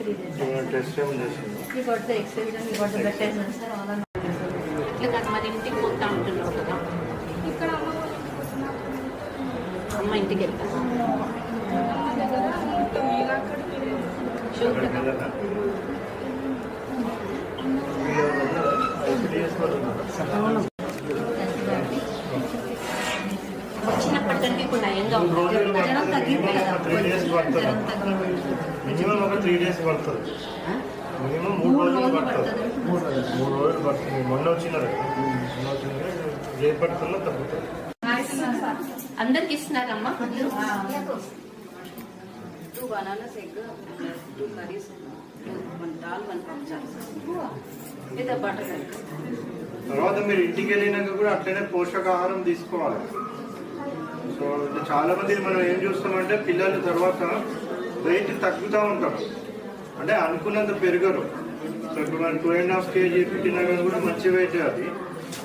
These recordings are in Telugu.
త్రీ డేస్ టెస్ట్ ఈ గొడ్డ ఎక్సైజ్ ఈ గొడ్డ పెట్టేసాను సార్ అలా ఇట్లా కాదు మరి ఇంటికి పోతా ఉంటున్నావు కదా. ఇక్కడ అమ్మ వాళ్ళ ఇంటికి వస్తున్నా. అమ్మ ఇంటికి వెళ్తా మా దగ్గర మీరు అక్కడ మీరు షూర్ అక్కడికి కదా వెళ్ళదా? మీరు ఉన్నారా? IPDS వాళ్ళు ఉన్నారా? వచ్చినప్పటి నుండి ఇప్పుడు నయంగా రోజులు జ్వరం తగ్గింది కదా త్రీ డేస్ పడుతుంది. జ్వరం తగ్గింది మూడు మూడు రోజులు రోజులు పడుతుంది. పడుతుంది. మూడు రోజులు పడుతుంది. మొన్న వచ్చినారు మొన్న వచ్చింది ఏ పడుతుందో? తగ్గుతుంది? అందరికి ఇస్తున్నారమ్మా. butter milk. తర్వాత మీరు ఇంటికి వెళ్ళినాక కూడా అట్లనే పోషకాహారం తీసుకోవాలి. సో చాలా మంది మనం ఏం చూస్తామంటే పిల్లలు తర్వాత వెయిట్ తగ్గుతూ ఉంటారు. అంటే అనుకున్నంత పెరగరు. సో ఇప్పుడు మనం టూ అండ్ హాఫ్ కేజీ పెట్టినా కానీ కూడా మంచి వెయిట్ అది.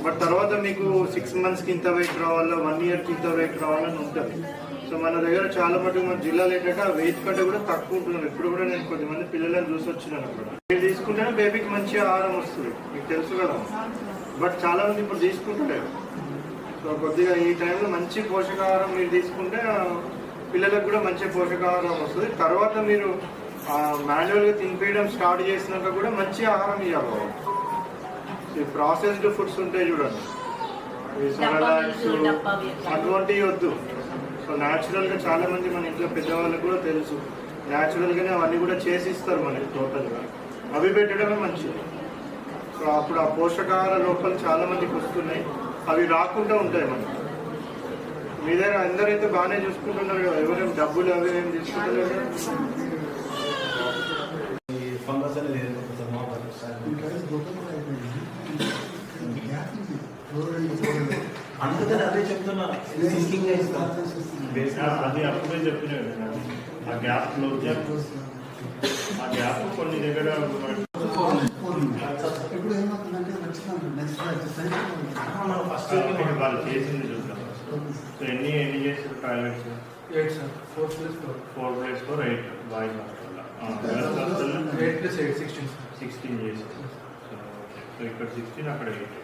బట్ తర్వాత మీకు సిక్స్ మంత్స్కి ఇంత వెయిట్ రావాలా వన్ ఇయర్కి ఇంత వెయిట్ రావాలని ఉంటుంది. సో మన దగ్గర చాలా మటుకు మన జిల్లాలో ఏంటంటే ఆ వెయిట్ కంటే కూడా తక్కువ ఉంటున్నారు. ఇప్పుడు కూడా నేను కొద్దిమంది పిల్లలను చూసి వచ్చినాను అక్కడ. మీరు తీసుకుంటేనే బేబీకి మంచి ఆహారం వస్తుంది. మీకు తెలుసు కదా. బట్ చాలా మంది ఇప్పుడు తీసుకుంటలేరు. కొద్దిగా ఈ టైంలో మంచి పోషకాహారం మీరు తీసుకుంటే పిల్లలకు కూడా మంచి పోషకాహారం వస్తుంది. తర్వాత మీరు మాన్యువల్గా తినిపించడం స్టార్ట్ చేసినాక కూడా మంచి ఆహారం ఇవ్వాలి ఈ ప్రాసెస్డ్ ఫుడ్స్ ఉంటాయి చూడండి. అటువంటివి వద్దు. సో న్యాచురల్గా చాలా మంది మన ఇంట్లో పెద్దవాళ్ళకి కూడా తెలుసు. న్యాచురల్గానే అవన్నీ కూడా చేసి ఇస్తారు మనకి టోటల్గా. అవి పెట్టడమే మంచిది. సో అప్పుడు ఆ పోషకాహార లోపాలు చాలా మందికి వస్తున్నాయి. అవి రాకుండా ఉంటాయి మనకి. మీ దగ్గర అందరైతే బాగానే చూసుకుంటున్నారు కదా ఎవరేం డబ్బులు అవి ఏం ఒకసారి. అందుకని అదే చెప్తున్నా అది అప్పుడే చెప్పిన ఆ గ్యాప్ చేయాలి. ఆ గ్యాప్ కొన్ని దగ్గర ఏమవుతుందంటే ఖచ్చితంగా నెక్స్ట్ ఎక్సర్సైజ్ మనం ఫస్ట్ ఇప్పుడు వాళ్ళు చేసింది చూద్దాం సో ఎన్ని ఎన్ని చేసారు toilets eight sir four plus four four plus four eight boys హాస్టల్లో eight plus eight sixteen sixteen చేసారు సో ఓకే. సో ఇక్కడ సిక్స్టీన్ అక్కడ ఎయిట్